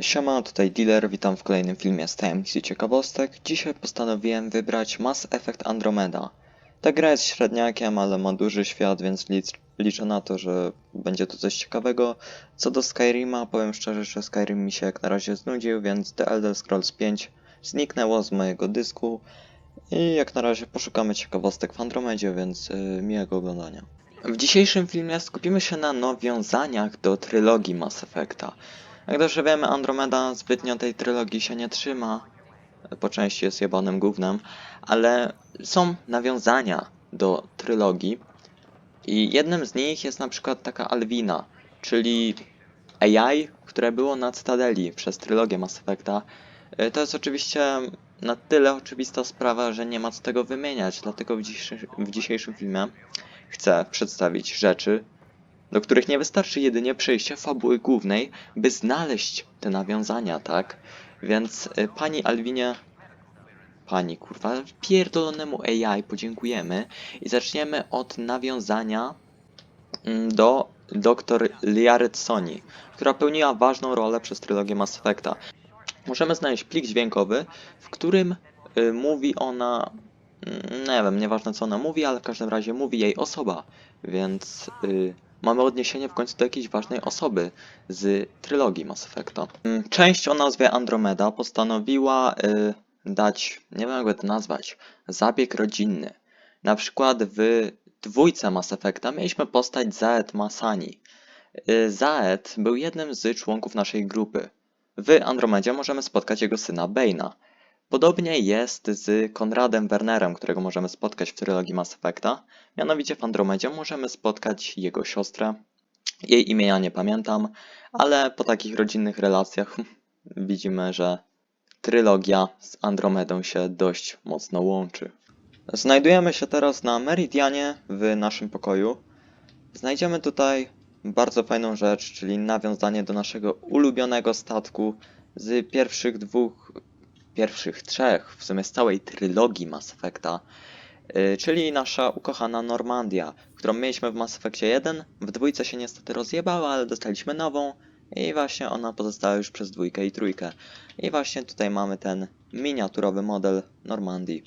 Siema, tutaj Dealer, witam w kolejnym filmie z tajemnicy ciekawostek. Dzisiaj postanowiłem wybrać Mass Effect Andromeda. Ta gra jest średniakiem, ale ma duży świat, więc licz, liczę na to, że będzie to coś ciekawego. Co do Skyrima, powiem szczerze, że Skyrim mi się jak na razie znudził, więc The Elder Scrolls 5 zniknęło z mojego dysku. I jak na razie poszukamy ciekawostek w Andromedzie, więc yy, miłego oglądania. W dzisiejszym filmie skupimy się na nawiązaniach do trylogii Mass Effecta. Jak dobrze wiemy, Andromeda zbytnio tej trylogii się nie trzyma. Po części jest jebanym gównem, ale są nawiązania do trylogii. I jednym z nich jest na przykład taka Alwina, czyli AI, które było na Cytadeli przez trylogię Mass Effecta. Y, To jest oczywiście na tyle oczywista sprawa, że nie ma co tego wymieniać, dlatego w, w dzisiejszym filmie chcę przedstawić rzeczy, do których nie wystarczy jedynie przejście fabuły głównej, by znaleźć te nawiązania, tak? Więc y, pani Alwinie, pani kurwa, pierdolonemu AI podziękujemy i zaczniemy od nawiązania mm, do dr Liaret Sony, która pełniła ważną rolę przez trylogię Mass Effecta. Możemy znaleźć plik dźwiękowy, w którym y, mówi ona, mm, nie wiem, nieważne co ona mówi, ale w każdym razie mówi jej osoba, więc y, mamy odniesienie w końcu do jakiejś ważnej osoby z trylogii Mass Effecta. Mm, Część o nazwie Andromeda postanowiła y, dać, nie wiem jakby to nazwać, zabieg rodzinny. Na przykład w dwójce Mass Effecta mieliśmy postać Zaet Masani. Y, Zaet był jednym z członków naszej grupy. W Andromedzie możemy spotkać jego syna Bane'a. Podobnie jest z Konradem Wernerem, którego możemy spotkać w trylogii Mass Effecta. Mianowicie w Andromedzie możemy spotkać jego siostrę. Jej imienia nie pamiętam, ale po takich rodzinnych relacjach widzimy, że trylogia z Andromedą się dość mocno łączy. Znajdujemy się teraz na Meridianie w naszym pokoju. Znajdziemy tutaj bardzo fajną rzecz, czyli nawiązanie do naszego ulubionego statku z pierwszych dwóch, pierwszych trzech, w sumie z całej trylogii Mass Effecta, yy, czyli nasza ukochana Normandia, którą mieliśmy w Mass Effectie 1, w dwójce się niestety rozjebała, ale dostaliśmy nową i właśnie ona pozostała już przez dwójkę i trójkę. I właśnie tutaj mamy ten miniaturowy model Normandii.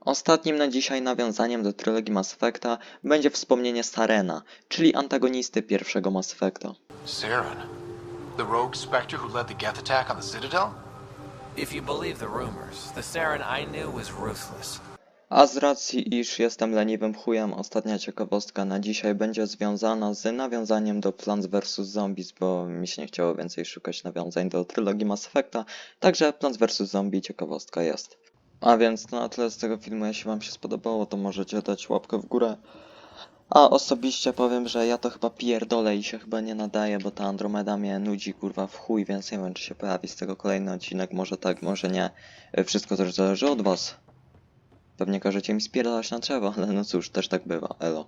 Ostatnim na dzisiaj nawiązaniem do trylogii Mass Effecta będzie wspomnienie Sarena, czyli antagonisty pierwszego Mass Effecta. Saren, the rogue Spectre who led the Geth attack on the Citadel? If you believe the rumors, the Saren I knew was ruthless. A z racji, iż jestem leniwym chujem, ostatnia ciekawostka na dzisiaj będzie związana z nawiązaniem do Plants vs. Zombies, bo mi się nie chciało więcej szukać nawiązań do trylogii Mass Effecta, także Plants vs. Zombie ciekawostka jest. A więc na tyle z tego filmu, jeśli wam się spodobało, to możecie dać łapkę w górę. A osobiście powiem, że ja to chyba pierdolę i się chyba nie nadaje, bo ta Andromeda mnie nudzi kurwa w chuj, więc nie wiem czy się pojawi z tego kolejny odcinek, może tak, może nie. Wszystko też zależy od was. Pewnie każecie mi spierdalać na drzewo, ale no cóż, też tak bywa, elo.